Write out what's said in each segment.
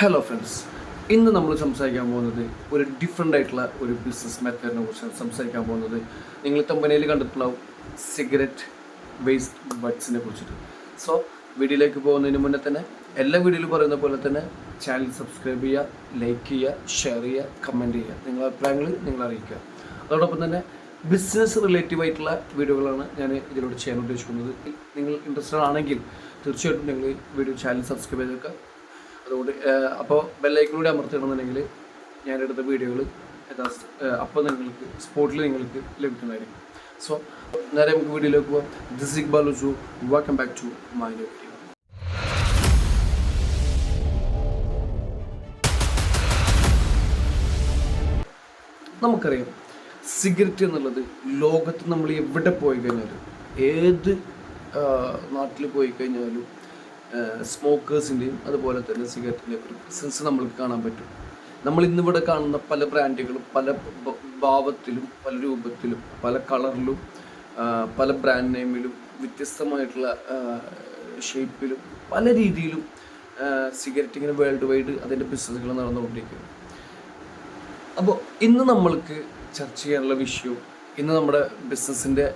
Hello friends ഇന്ന് നമ്മൾ സംസാരിക്കാൻ പോകുന്നത് ഒരു ഡിഫറെന്റ് ആയിട്ടുള്ള ഒരു ബിസിനസ് മെത്തേഡിനെ കുറിച്ചാണ് സംസാരിക്കാൻ പോകുന്നത്. നിങ്ങൾ തമ്പനയിൽ കണ്ടിട്ടുള്ള സിഗരറ്റ് വേസ്റ്റ് ബഡ്സിനെ കുറിച്ചിട്ട്. സോ വീഡിയോയിലേക്ക് പോകുന്നതിന് മുന്നേ തന്നെ എല്ലാ വീഡിയോയിലും പറയുന്ന പോലെ തന്നെ ചാനൽ സബ്സ്ക്രൈബ് ചെയ്യുക ലൈക്ക് ചെയ്യുക ഷെയർ ചെയ്യുക കമന്റ് ചെയ്യുക. നിങ്ങളുടെ അഭിപ്രായങ്ങൾ നിങ്ങൾ അറിയിക്കുക. അതോടൊപ്പം തന്നെ ബിസിനസ് റിലേറ്റീവ് ആയിട്ടുള്ള വീഡിയോകളാണ് ഞാൻ ഇതിലൂടെ ചെയ്യാൻ ഉദ്ദേശിക്കുന്നത്. നിങ്ങൾ ഇൻട്രസ്റ്റഡ് ആണെങ്കിൽ തീർച്ചയായിട്ടും നിങ്ങൾ വീഡിയോ ചാനൽ സബ്സ്ക്രൈബ് ചെയ്ത് വെക്കുക അതുകൊണ്ട് അപ്പോൾ ബെല്ലൈക്കനൂടെ ഞാൻ എടുത്ത വീഡിയോകൾ അപ്പോൾ നിങ്ങൾക്ക് സ്പോട്ടിൽ നിങ്ങൾക്ക് ലഭിക്കുന്നതായിരിക്കും. സോ നേരെ നമുക്ക് വീഡിയോയിലേക്ക് പോവാം. This Iqbal Usu welcome back to my video നമുക്കറിയാം സിഗരറ്റ് എന്നുള്ളത് ലോകത്ത് നമ്മൾ എവിടെ പോയി കഴിഞ്ഞാലും ഏത് നാട്ടിൽ പോയി കഴിഞ്ഞാലും സ്മോക്കേഴ്സിന്റെയും അതുപോലെ തന്നെ സിഗരറ്റിന്റെയും ഒരു പ്രസൻസ് നമ്മൾക്ക് കാണാൻ പറ്റും. നമ്മൾ ഇന്നിവിടെ കാണുന്ന പല ബ്രാൻഡുകളും പല ഭാവത്തിലും പല രൂപത്തിലും പല കളറിലും പല ബ്രാൻഡ് നെയിമിലും വ്യത്യസ്തമായിട്ടുള്ള ഷേപ്പിലും പല രീതിയിലും സിഗരറ്റ് ഇങ്ങനെ വേൾഡ് വൈഡ് അതിന്റെ ബിസിനസ്സുകൾ നടന്നുകൊണ്ടിരിക്കുന്നു. അപ്പോൾ ഇന്ന് നമ്മൾക്ക് ചർച്ച ചെയ്യാനുള്ള വിഷയവും ഇന്ന് നമ്മുടെ ബിസിനസ്സിന്റെ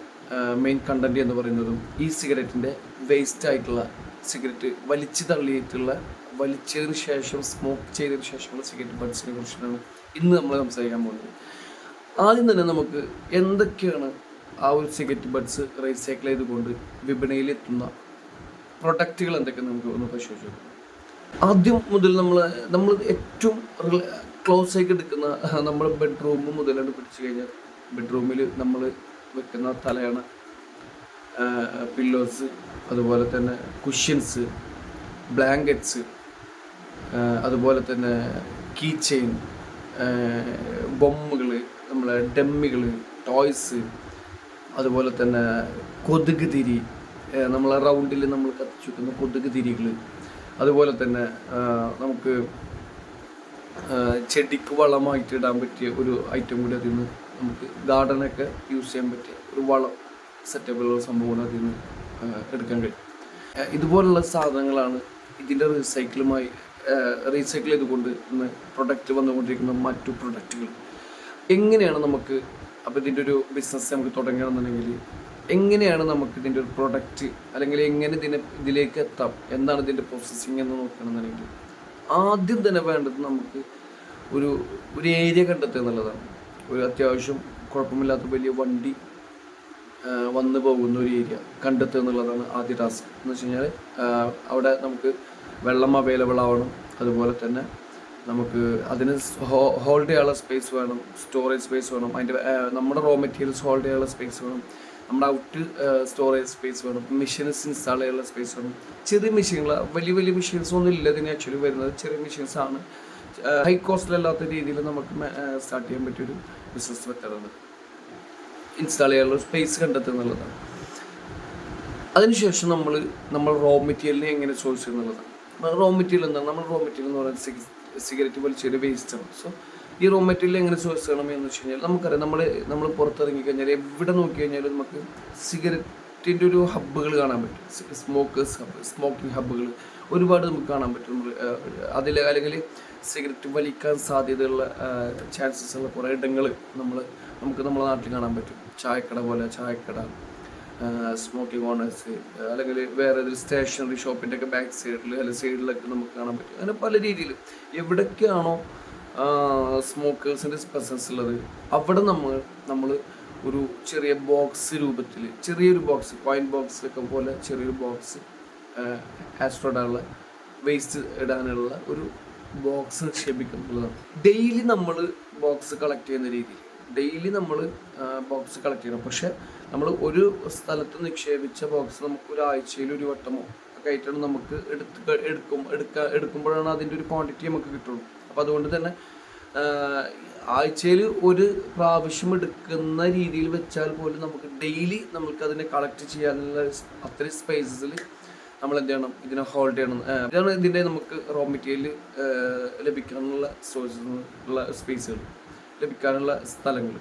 മെയിൻ കണ്ടന്റ് എന്ന് പറയുന്നതും ഈ സിഗരറ്റിന്റെ വേസ്റ്റ് ആയിട്ടുള്ള സിഗരറ്റ് വലിച്ചു തള്ളിയിട്ടുള്ള വലിച്ചതിന് ശേഷം സ്മോക്ക് ചെയ്തതിന് ശേഷമുള്ള സിഗരറ്റ് ബഡ്സിനെ കുറിച്ചിട്ടാണ് ഇന്ന് നമ്മൾ സംസാരിക്കാൻ പോകുന്നത്. ആദ്യം തന്നെ നമുക്ക് എന്തൊക്കെയാണ് ആ ഒരു സിഗരറ്റ് ബഡ്സ് റീസൈക്കിൾ ചെയ്തുകൊണ്ട് വിപണിയിൽ എത്തുന്ന പ്രൊഡക്റ്റുകൾ എന്തൊക്കെയാണ് നമുക്ക് ഒന്ന് പരിശോധിച്ചു ആദ്യം മുതൽ നമ്മൾ നമ്മൾ ഏറ്റവും ക്ലോസ് ആയിട്ട് എടുക്കുന്ന നമ്മുടെ ബെഡ്റൂം മുതലാണ് പിടിച്ചു കഴിഞ്ഞാൽ ബെഡ്റൂമിൽ നമ്മൾ വെക്കുന്ന തലയണ പില്ലോസ് അതുപോലെ തന്നെ കുഷ്യൻസ് ബ്ലാങ്കറ്റ്സ് അതുപോലെ തന്നെ കീ ചെയിൻ ബൊമ്മകൾ നമ്മളെ ഡമ്മികൾ ടോയ്സ് അതുപോലെ തന്നെ കൊതുക് തിരി നമ്മളെ റൗണ്ടിൽ നമ്മൾ കത്തിച്ചു വെക്കുന്ന കൊതുക് തിരികൾ അതുപോലെ തന്നെ നമുക്ക് ചെടിക്ക് വളമായിട്ട് ഇടാൻ പറ്റിയ ഒരു ഐറ്റം കൂടി അതിൽ നിന്ന് നമുക്ക് ഗാർഡനൊക്കെ യൂസ് ചെയ്യാൻ പറ്റിയ ഒരു വളം. അതിൽ നിന്ന് എടുക്കാൻ കഴിയും. ഇതുപോലുള്ള സാധനങ്ങളാണ് ഇതിന്റെ റീസൈക്കിളുമായി റീസൈക്കിൾ ചെയ്തുകൊണ്ട് ഇന്ന് പ്രൊഡക്റ്റ് വന്നുകൊണ്ടിരിക്കുന്ന മറ്റു പ്രൊഡക്റ്റുകൾ എങ്ങനെയാണ് നമുക്ക് അപ്പോൾ ഇതിന്റെ ഒരു ബിസിനസ് നമുക്ക് തുടങ്ങണമെന്നുണ്ടെങ്കിൽ എങ്ങനെയാണ് നമുക്ക് ഇതിന്റെ ഒരു പ്രൊഡക്റ്റ് അല്ലെങ്കിൽ എങ്ങനെ ഇതിനെ ഇതിലേക്ക് എത്താം എന്താണ് ഇതിന്റെ പ്രോസസ്സിങ് എന്ന് നോക്കണമെന്നുണ്ടെങ്കിൽ ആദ്യം തന്നെ വേണ്ടത് നമുക്ക് ഒരു ഒരു ഏരിയ കണ്ടെത്തുക എന്നുള്ളതാണ്. ഒരു അത്യാവശ്യം കുഴപ്പമില്ലാത്ത വലിയ വണ്ടി വന്നു പോകുന്ന ഒരു ഏരിയ കണ്ടെത്തുക എന്നുള്ളതാണ് ആദ്യ ടാസ്ക്. എന്ന് വെച്ച് കഴിഞ്ഞാൽ അവിടെ നമുക്ക് വെള്ളം അവൈലബിൾ ആവണം. അതുപോലെ തന്നെ നമുക്ക് അതിന് ഹോൾഡ് ചെയ്യാനുള്ള സ്പേസ് വേണം. സ്റ്റോറേജ് സ്പേസ് വേണം. അതിന്റെ നമ്മുടെ റോ മെറ്റീരിയൽസ് ഹോൾഡ് ചെയ്യാനുള്ള സ്പേസ് വേണം. നമ്മുടെ ഔട്ട് സ്റ്റോറേജ് സ്പേസ് വേണം. മെഷീൻസ് ഇൻസ്റ്റാൾ ചെയ്യാനുള്ള സ്പേസ് വേണം. ചെറിയ മെഷീനുകൾ വലിയ വലിയ മെഷീൻസ് ഒന്നും ഇല്ല ഇതിന് ആക്ച്വലി വരുന്നത്. ചെറിയ മെഷീൻസ് ആണ്. ഹൈ കോസ്റ്റിലല്ലാത്ത രീതിയിൽ നമുക്ക് സ്റ്റാർട്ട് ചെയ്യാൻ പറ്റിയൊരു ബിസിനസ് മെത്തേഡാണ് ഇൻസ്റ്റാൾ ചെയ്യാനുള്ള സ്പേസ് കണ്ടെത്തുക എന്നുള്ളതാണ് അതിനുശേഷം നമ്മൾ നമ്മൾ റോ മെറ്റീരിയലിനെ എങ്ങനെ സോഴ്സ് എന്നുള്ളതാണ് റോ മെറ്റീരിയൽ എന്താണ്? നമ്മൾ റോ മെറ്റീരിയൽ എന്ന് പറയുന്നത് സിഗരറ്റ് വലിച്ചൊരു വേസ്റ്റ് ആണ്. സോ ഈ റോ മെറ്റീരിയൽ എങ്ങനെ സോഴ്സ് ചെയ്യണം എന്ന് വെച്ച് കഴിഞ്ഞാൽ നമുക്കറിയാം നമ്മൾ നമ്മൾ പുറത്തിറങ്ങി കഴിഞ്ഞാൽ എവിടെ നോക്കി കഴിഞ്ഞാലും നമുക്ക് സിഗരറ്റിന്റെ ഒരു ഹബ്ബുകൾ കാണാൻ പറ്റും. സ്മോക്കേഴ്സ് ഹബ്ബ് സ്മോക്കിംഗ് ഹബ്ബുകൾ ഒരുപാട് നമുക്ക് കാണാൻ പറ്റും. അതിൽ അല്ലെങ്കിൽ സിഗരറ്റ് വലിക്കാൻ സാധ്യതയുള്ള ചാൻസസ് ഉള്ള കുറേ ഇടങ്ങൾ നമ്മൾ നമുക്ക് നമ്മുടെ നാട്ടിൽ കാണാൻ പറ്റും. ചായക്കട പോലെ ചായക്കട സ്മോക്കിംഗ് ഓണേഴ്സ് അല്ലെങ്കിൽ വേറെ ഏതൊരു സ്റ്റേഷനറി ഷോപ്പിന്റെ ഒക്കെ ബാക്ക് സൈഡിൽ അല്ലെങ്കിൽ സൈഡിലൊക്കെ നമുക്ക് കാണാൻ പറ്റും. അങ്ങനെ പല രീതിയിൽ എവിടൊക്കെയാണോ സ്മോക്കേഴ്സിന്റെ പ്രസൻസ് ഉള്ളത് അവിടെ നമ്മൾ നമ്മൾ ഒരു ചെറിയ ബോക്സ് രൂപത്തിൽ ചെറിയൊരു ബോക്സ് കോയിൻ ബോക്സ് ഒക്കെ പോലെ ചെറിയൊരു ബോക്സ് ആസ്ട്രോഡാനുള്ള വേസ്റ്റ് ഇടാനുള്ള ഒരു ബോക്സ് നിക്ഷേപിക്കുന്നുള്ളതാണ് ഡെയിലി നമ്മൾ ബോക്സ് കളക്ട് ചെയ്യുന്ന രീതിയിൽ. ഡെയിലി നമ്മൾ ബോക്സ് കളക്ട് ചെയ്യണം. പക്ഷെ നമ്മൾ ഒരു സ്ഥലത്ത് നിക്ഷേപിച്ച ബോക്സ് നമുക്ക് ഒരാഴ്ചയിൽ ഒരു വട്ടമോ ഒക്കെ ആയിട്ടാണ് നമുക്ക് എടുത്ത് എടുക്കും എടുക്ക എടുക്കുമ്പോഴാണ് അതിന്റെ ഒരു ക്വാണ്ടിറ്റി നമുക്ക് കിട്ടുള്ളൂ. അപ്പോൾ അതുകൊണ്ട് തന്നെ ആഴ്ചയിൽ ഒരു പ്രാവശ്യം എടുക്കുന്ന രീതിയിൽ വെച്ചാൽ പോലും നമുക്ക് ഡെയിലി നമുക്ക് അതിനെ കളക്ട് ചെയ്യാനുള്ള അത്രയും സ്പേസസിൽ നമ്മൾ എന്ത് ചെയ്യണം? ഇതിനെ ഹോൾഡ് ചെയ്യണം. ഇതാണ് ഇതിന്റെ നമുക്ക് റോ മെറ്റീരിയൽ ലഭിക്കാനുള്ള സോഴ്സസ് ഉള്ള സ്പേസുകൾ ലഭിക്കാനുള്ള സ്ഥലങ്ങൾ.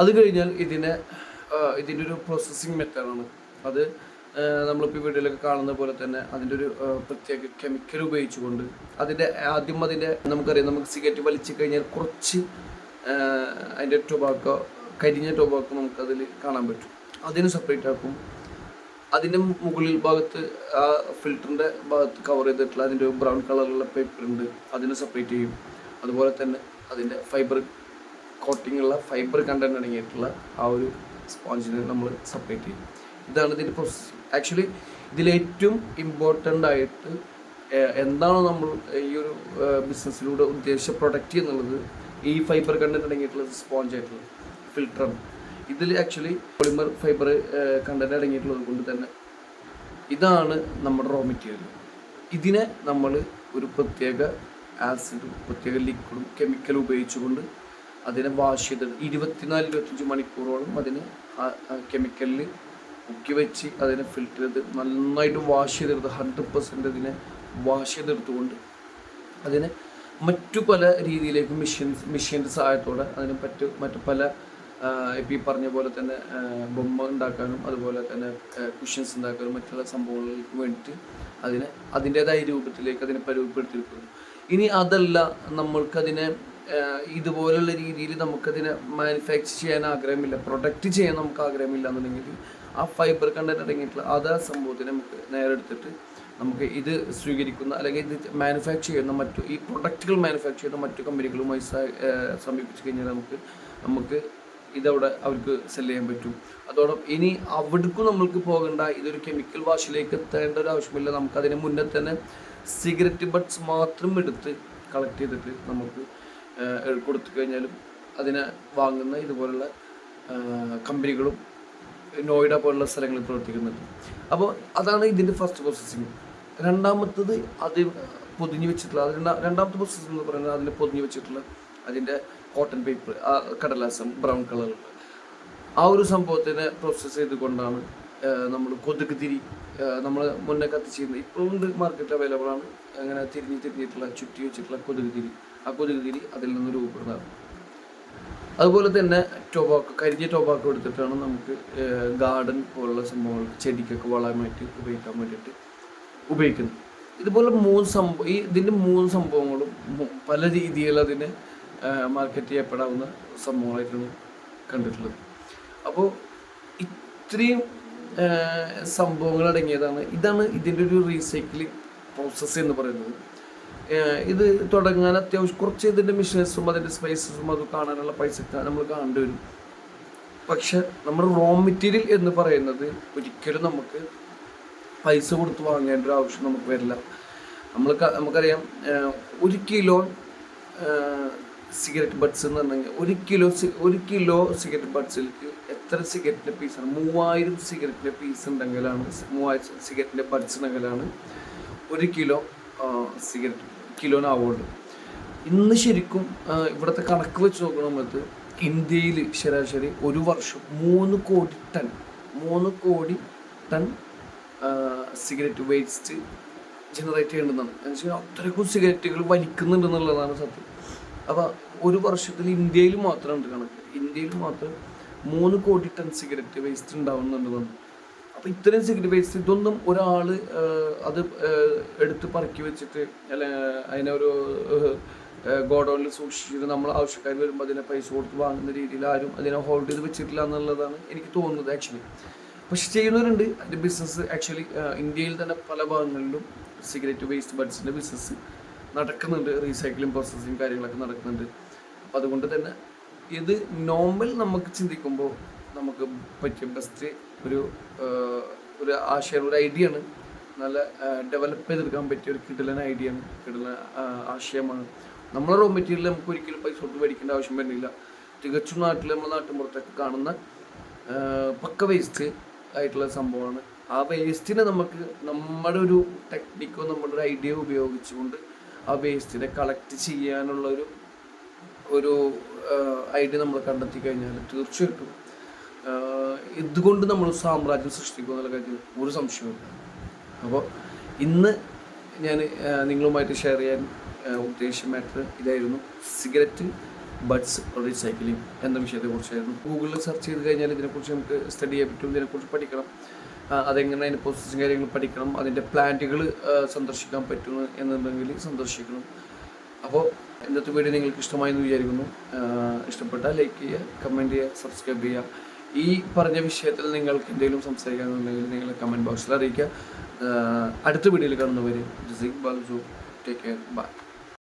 അത് കഴിഞ്ഞാൽ ഇതിനെ ഇതിന്റെ ഒരു പ്രോസസ്സിങ് മെത്തേഡാണ് അത് നമ്മളിപ്പോൾ വീഡിയോയിലൊക്കെ കാണുന്ന പോലെ തന്നെ അതിന്റെ ഒരു പ്രത്യേക കെമിക്കൽ ഉപയോഗിച്ചുകൊണ്ട് അതിന്റെ ആദ്യം അതിന്റെ നമുക്കറിയാം നമുക്ക് സിഗരറ്റ് വലിച്ചു കഴിഞ്ഞാൽ കുറച്ച് അതിന്റെ ടൊബാക്കോ കരിഞ്ഞ ടൊബാക്കോ നമുക്കതിൽ കാണാൻ പറ്റും. അതിന് സെപ്പറേറ്റ് ആക്കും. അതിന്റെ മുകളിൽ ഭാഗത്ത് ആ ഫിൽറ്ററിന്റെ ഭാഗത്ത് കവർ ചെയ്തിട്ടുള്ള അതിന്റെ ബ്രൗൺ കളറുള്ള പേപ്പർ ഉണ്ട്. അതിനെ സെപ്പറേറ്റ് ചെയ്യും. അതുപോലെ തന്നെ അതിന്റെ ഫൈബർ കോട്ടിങ്ങുള്ള ഫൈബർ കണ്ടന്റ് അടങ്ങിയിട്ടുള്ള ആ ഒരു സ്പോഞ്ചിനെ നമ്മൾ സെപ്പറേറ്റ് ചെയ്യും. ഇതാണ് ഇതിന്റെ പ്രോസസ് ആക്ച്വലി ഇതിലേറ്റവും ഇമ്പോർട്ടന്റ് ആയിട്ട് എന്താണോ നമ്മൾ ഈ ഒരു ബിസിനസ്സിലൂടെ ഉദ്ദേശിച്ച പ്രൊഡക്റ്റ് എന്നുള്ളത് ഈ ഫൈബർ കണ്ടന്റ് അടങ്ങിയിട്ടുള്ള സ്പോഞ്ച് ആയിട്ടുള്ള ഫിൽട്ടറാണ് ഇതിൽ ആക്ച്വലി പോളിമർ ഫൈബർ കണ്ടന്റ് അടങ്ങിയിട്ടുള്ളത് കൊണ്ട് തന്നെ ഇതാണ് നമ്മുടെ റോ മെറ്റീരിയൽ ഇതിനെ നമ്മൾ ഒരു പ്രത്യേക ആസിഡും പ്രത്യേക ലിക്വിഡും കെമിക്കൽ ഉപയോഗിച്ചുകൊണ്ട് അതിനെ വാഷ് ചെയ്ത് ഇരുപത്തിനാല് ഇരുപത്തഞ്ച് മണിക്കൂറോളം അതിന് കെമിക്കലിൽ മുക്കി വെച്ച് അതിനെ ഫിൽറ്റർ ചെയ്ത് നന്നായിട്ട് വാഷ് ചെയ്തെടുത്ത് ഹൺഡ്രഡ് പെർസെന്റ് അതിനെ വാഷ് ചെയ്തെടുത്തുകൊണ്ട് അതിനെ മറ്റു പല രീതിയിലേക്ക് മെഷീൻസ് മെഷീന്റെ സഹായത്തോടെ അതിന് പറ്റു മറ്റു പല ഇപ്പം ഈ പറഞ്ഞ പോലെ തന്നെ ബൊമ്മ ഉണ്ടാക്കാനും അതുപോലെ തന്നെ കുഷ്യൻസ് ഉണ്ടാക്കാനും മറ്റുള്ള സംഭവങ്ങൾക്ക് വേണ്ടിയിട്ട് അതിനെ അതിന്റേതായ രൂപത്തിലേക്ക് അതിനെ പരുവപ്പെടുത്തിയിരിക്കുന്നു ഇനി അതല്ല നമ്മൾക്കതിനെ ഇതുപോലുള്ള രീതിയിൽ നമുക്കതിനെ മാനുഫാക്ചർ ചെയ്യാൻ ആഗ്രഹമില്ല പ്രൊഡക്റ്റ് ചെയ്യാൻ നമുക്ക് ആഗ്രഹമില്ല എന്നുണ്ടെങ്കിൽ ആ ഫൈബർ കണ്ടന്റ് അടങ്ങിയിട്ടുള്ള അതാ സംഭവത്തിനെ നമുക്ക് നേരെ എടുത്തിട്ട് നമുക്ക് ഇത് സ്വീകരിക്കുന്ന അല്ലെങ്കിൽ ഇത് മാനുഫാക്ചർ ചെയ്യുന്ന മറ്റു ഈ പ്രൊഡക്റ്റുകൾ മാനുഫാക്ചർ ചെയ്യുന്ന മറ്റു കമ്പനികളുമായി സമീപിച്ചു കഴിഞ്ഞാൽ നമുക്ക് നമുക്ക് ഇതവിടെ അവർക്ക് സെൽ ചെയ്യാൻ പറ്റും. അതോടൊപ്പം ഇനി അവിടേക്കും നമ്മൾക്ക് പോകേണ്ട ഇതൊരു കെമിക്കൽ വാഷിലേക്ക് എത്തേണ്ട ഒരു ആവശ്യമില്ല. നമുക്കതിന് മുന്നേ തന്നെ സിഗരറ്റ് ബഡ്സ് മാത്രം എടുത്ത് കളക്ട് ചെയ്തിട്ട് നമുക്ക് കൊടുത്തു കഴിഞ്ഞാലും അതിനെ വാങ്ങുന്ന ഇതുപോലുള്ള കമ്പനികളും നോയിഡ പോലുള്ള സ്ഥലങ്ങളിൽ പ്രവർത്തിക്കുന്നുണ്ട്. അപ്പോൾ അതാണ് ഇതിന്റെ ഫസ്റ്റ് പ്രോസസ്സിങ് രണ്ടാമത്തത് അത് പൊതിഞ്ഞു വെച്ചിട്ടുള്ള അത് രണ്ടാ രണ്ടാമത്തെ പ്രോസസ്സ് എന്ന് പറയുന്നത് അതിൽ പൊതിഞ്ഞു വെച്ചിട്ടുള്ള അതിന്റെ കോട്ടൺ പേപ്പർ കടലാസം ബ്രൗൺ കളറുള്ള ആ ഒരു സംഭവത്തിനെ പ്രോസസ്സ് ചെയ്തുകൊണ്ടാണ് നമ്മൾ കൊതുക് തിരി നമ്മൾ മുന്നേ കത്തിച്ചിരുന്നത് ഇപ്പോൾ ഉണ്ട് മാർക്കറ്റ് അവൈലബിൾ ആണ്. അങ്ങനെ തിരിഞ്ഞ് തിരിഞ്ഞിട്ടുള്ള ചുറ്റി വെച്ചിട്ടുള്ള കൊതുക് തിരി ആ കൊതുക് തിരി അതിൽ നിന്ന് രൂപപ്പെടുന്നതാണ്. അതുപോലെ തന്നെ ടൊബാക്കോ കരിഞ്ഞ ടൊബാക്കോ എടുത്തിട്ടാണ് നമുക്ക് ഗാർഡൻ പോലുള്ള സംഭവങ്ങൾ ചെടിക്കൊക്കെ വളമായിട്ട് ഉപയോഗിക്കാൻ വേണ്ടിയിട്ട് ഉപയോഗിക്കുന്നത്. ഇതുപോലെ മൂന്ന് സംഭവം ഈ ഇതിന്റെ മൂന്ന് സംഭവങ്ങളും പല രീതിയിൽ അതിനെ മാർക്കറ്റ് ചെയ്യപ്പെടാവുന്ന സംഭവങ്ങളായിട്ടാണ് കണ്ടിട്ടുള്ളത്. അപ്പോൾ ഇത്രയും സംഭവങ്ങൾ അടങ്ങിയതാണ്. ഇതാണ് ഇതിന്റെ ഒരു റീസൈക്ലിംഗ് പ്രോസസ്സ് എന്ന് പറയുന്നത്. ഇത് തുടങ്ങാൻ അത്യാവശ്യം കുറച്ച് ഇതിന്റെ മിഷനസും അതിന്റെ സ്പൈസസും അത് കാണാനുള്ള പൈസ നമ്മൾ കാണേണ്ടി വരും. പക്ഷെ നമ്മൾ റോ മെറ്റീരിയൽ എന്ന് പറയുന്നത് ഒരിക്കലും നമുക്ക് പൈസ കൊടുത്ത് വാങ്ങേണ്ട ഒരു ആവശ്യം നമുക്ക് വരില്ല. നമ്മൾ നമുക്കറിയാം ഒരു കിലോ സിഗരറ്റ് ബഡ്സ് എന്ന് പറഞ്ഞാൽ ഒരു കിലോ ഒരു കിലോ സിഗരറ്റ് ബഡ്സിലേക്ക് എത്ര സിഗരറ്റിന്റെ പീസാണ് മൂവായിരം സിഗരറ്റിന്റെ പീസ് ഉണ്ടെങ്കിലാണ് മൂവായിരം സിഗരറ്റിന്റെ ബഡ്സ് ഉണ്ടെങ്കിലാണ് ഒരു കിലോ സിഗരറ്റ് കിലോനാവുള്ളൂ ഇന്ന് ശരിക്കും ഇവിടുത്തെ കണക്ക് വെച്ച് നോക്കണമെന്നത് ഇന്ത്യയിൽ ശരാശരി ഒരു വർഷം മൂന്ന് കോടി ടൺ മൂന്ന് കോടി ടൺ സിഗരറ്റ് വേസ്റ്റ് ജനറേറ്റ് ചെയ്യേണ്ടതാണ്. എന്ന് വെച്ചാൽ അത്രയ്ക്കും സിഗരറ്റുകൾ വലിക്കുന്നുണ്ടെന്നുള്ളതാണ് സത്യം. അപ്പോൾ ഒരു വർഷത്തിൽ ഇന്ത്യയിൽ മാത്രം ഉണ്ട് കണക്ക്. ഇന്ത്യയിൽ മാത്രം മൂന്ന് കോടി ടൺ സിഗരറ്റ് വേസ്റ്റ് ഉണ്ടാവുന്നുണ്ടെന്നാണ് അപ്പോൾ ഇത്രയും സിഗരറ്റ് വേസ്റ്റ് ഇതൊന്നും ഒരാൾ അത് എടുത്ത് പറക്കി വെച്ചിട്ട് അല്ല അതിനെ ഒരു ഗോഡൗണിൽ സൂക്ഷിച്ചിട്ട് നമ്മൾ ആവശ്യക്കാർ വരുമ്പോൾ അതിനെ പൈസ കൊടുത്ത് വാങ്ങുന്ന രീതിയിൽ ആരും അതിനെ ഹോൾഡ് ചെയ്ത് വെച്ചിട്ടില്ല എന്നുള്ളതാണ് എനിക്ക് തോന്നുന്നത് ആക്ച്വലി പക്ഷെ ചെയ്യുന്നവരുണ്ട്. അതിന്റെ ബിസിനസ് ആക്ച്വലി ഇന്ത്യയിൽ തന്നെ പല ഭാഗങ്ങളിലും സിഗരറ്റ് വേസ്റ്റ് ബഡ്സിന്റെ ബിസിനസ് നടക്കുന്നുണ്ട് റീസൈക്ലിംഗ് പ്രോസസ്സിങ് കാര്യങ്ങളൊക്കെ നടക്കുന്നുണ്ട്. അപ്പം അതുകൊണ്ട് തന്നെ ഇത് നോർമൽ നമുക്ക് ചിന്തിക്കുമ്പോൾ നമുക്ക് പറ്റിയ ബെസ്റ്റ് ഒരു ഒരു ആശയം ഒരു ഐഡിയ ആണ്. നല്ല ഡെവലപ്പ് ചെയ്തെടുക്കാൻ പറ്റിയ ഒരു കിടലൻ ഐഡിയ ആണ്. കിടലൻ ആശയമാണ്. നമ്മളെ റോ മെറ്റീരിയൽ നമുക്ക് ഒരിക്കലും പൈസ കൊടുത്ത് മേടിക്കേണ്ട ആവശ്യം വരുന്നില്ല. തികച്ചും നാട്ടിൽ നമ്മുടെ നാട്ടിൻപുറത്തൊക്കെ കാണുന്ന പക്ക വേസ്റ്റ് ആയിട്ടുള്ള സംഭവമാണ്. ആ വേസ്റ്റിനെ നമുക്ക് നമ്മുടെ ഒരു ടെക്നിക്കോ നമ്മുടെ ഒരു ഐഡിയ ഉപയോഗിച്ചുകൊണ്ട് ആ വേസ്റ്റിനെ കളക്ട് ചെയ്യാനുള്ള ഒരു ഐഡിയ നമ്മൾ കണ്ടെത്തി കഴിഞ്ഞാൽ തീർച്ചയായിട്ടും എന്തുകൊണ്ട് നമ്മൾ സാമ്രാജ്യം സൃഷ്ടിക്കുക എന്നുള്ള കാര്യത്തിൽ ഒരു സംശയമില്ല അപ്പോൾ ഇന്ന് ഞാൻ നിങ്ങളുമായിട്ട് ഷെയർ ചെയ്യാൻ ഉദ്ദേശിച്ച മാറ്റർ ഇതായിരുന്നു സിഗരറ്റ് ബഡ്സ് റീസൈക്ലിംഗ് എന്ന വിഷയത്തെക്കുറിച്ചായിരുന്നു. ഗൂഗിളിൽ സെർച്ച് ചെയ്ത് കഴിഞ്ഞാൽ ഇതിനെക്കുറിച്ച് നമുക്ക് സ്റ്റഡി ചെയ്യാൻ പറ്റും ഇതിനെക്കുറിച്ച് പഠിക്കണം. അതെങ്ങനെ അതിന്റെ പ്രോസസ്സും കാര്യങ്ങൾ പഠിക്കണം അതിന്റെ പ്ലാന്റുകൾ സന്ദർശിക്കാൻ പറ്റുന്നു എന്നുണ്ടെങ്കിൽ സന്ദർശിക്കണം. അപ്പോൾ ഇന്നത്തെ വീഡിയോ നിങ്ങൾക്ക് ഇഷ്ടമായി എന്ന് വിചാരിക്കുന്നു ഇഷ്ടപ്പെട്ടാൽ ലൈക്ക് ചെയ്യുക കമന്റ് ചെയ്യുക സബ്സ്ക്രൈബ് ചെയ്യുക. ഈ പറഞ്ഞ വിഷയത്തിൽ നിങ്ങൾക്ക് എന്തെങ്കിലും സംസാരിക്കാനുണ്ടെങ്കിൽ നിങ്ങൾ കമന്റ് ബോക്സിൽ അറിയിക്കുക. അടുത്ത വീഡിയോയിൽ കാണുന്നവരെ ജിസിക് ബാൽസു ടേക്ക് കെയർ ബൈ